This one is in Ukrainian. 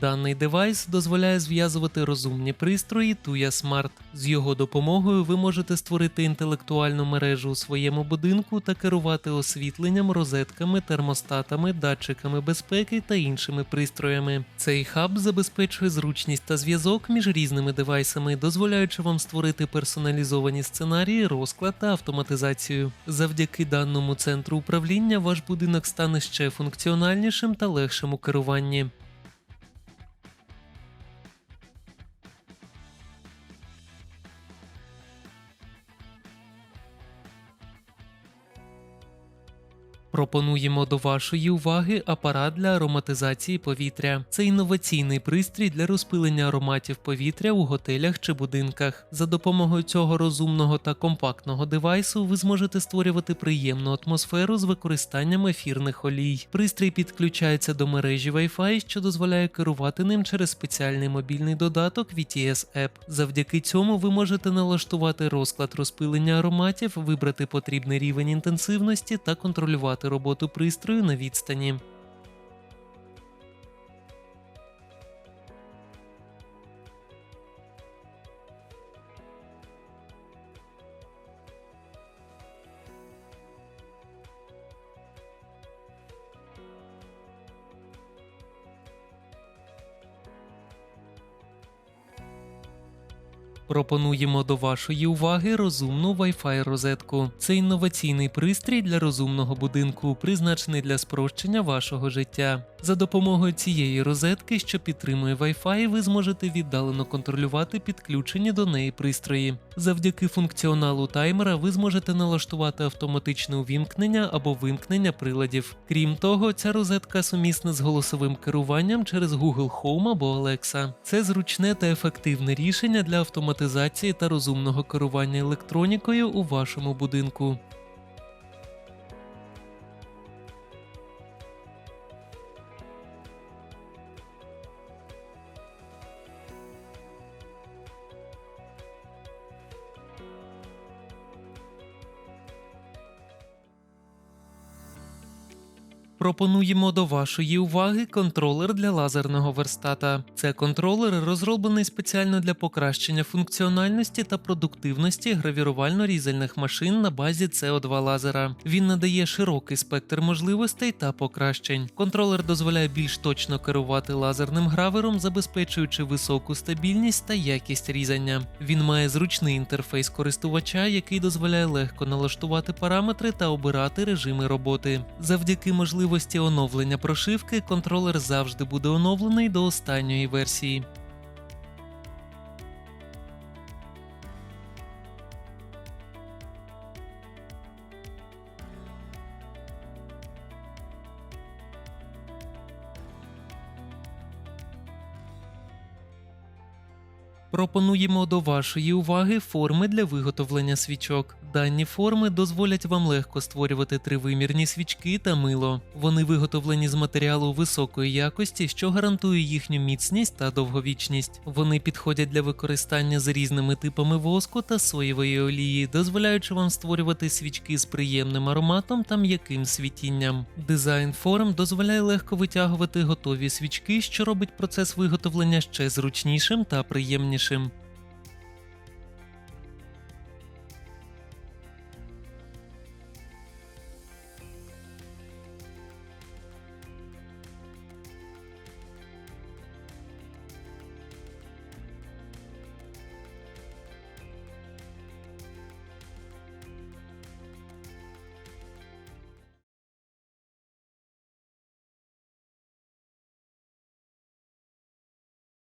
Даний девайс дозволяє зв'язувати розумні пристрої Tuya Smart. З його допомогою ви можете створити інтелектуальну мережу у своєму будинку та керувати освітленням, розетками, термостатами, датчиками безпеки та іншими пристроями. Цей хаб забезпечує зручність та зв'язок між різними девайсами, дозволяючи вам створити персоналізовані сценарії, розклад та автоматизацію. Завдяки даному центру управління ваш будинок стане ще функціональнішим та легшим у керуванні. Пропонуємо до вашої уваги апарат для ароматизації повітря. Це інноваційний пристрій для розпилення ароматів повітря у готелях чи будинках. За допомогою цього розумного та компактного девайсу ви зможете створювати приємну атмосферу з використанням ефірних олій. Пристрій підключається до мережі Wi-Fi, що дозволяє керувати ним через спеціальний мобільний додаток VTS App. Завдяки цьому ви можете налаштувати розклад розпилення ароматів, вибрати потрібний рівень інтенсивності та контролювати роботу пристрою на відстані. Пропонуємо до вашої уваги розумну Wi-Fi розетку. Це інноваційний пристрій для розумного будинку, призначений для спрощення вашого життя. За допомогою цієї розетки, що підтримує Wi-Fi, ви зможете віддалено контролювати підключені до неї пристрої. Завдяки функціоналу таймера ви зможете налаштувати автоматичне увімкнення або вимкнення приладів. Крім того, ця розетка сумісна з голосовим керуванням через Google Home або Alexa. Це зручне та ефективне рішення для автоматизації та розумного керування електронікою у вашому будинку. Пропонуємо до вашої уваги контролер для лазерного верстата. Це контролер розроблений спеціально для покращення функціональності та продуктивності гравірувально-різальних машин на базі CO2 лазера. Він надає широкий спектр можливостей та покращень. Контролер дозволяє більш точно керувати лазерним гравером, забезпечуючи високу стабільність та якість різання. Він має зручний інтерфейс користувача, який дозволяє легко налаштувати параметри та обирати режими роботи. Завдяки можливості оновлення прошивки контролер завжди буде оновлений до останньої версії. Пропонуємо до вашої уваги форми для виготовлення свічок. Дані форми дозволять вам легко створювати тривимірні свічки та мило. Вони виготовлені з матеріалу високої якості, що гарантує їхню міцність та довговічність. Вони підходять для використання з різними типами воску та соєвої олії, дозволяючи вам створювати свічки з приємним ароматом та м'яким світінням. Дизайн форм дозволяє легко витягувати готові свічки, що робить процес виготовлення ще зручнішим та приємнішим іншим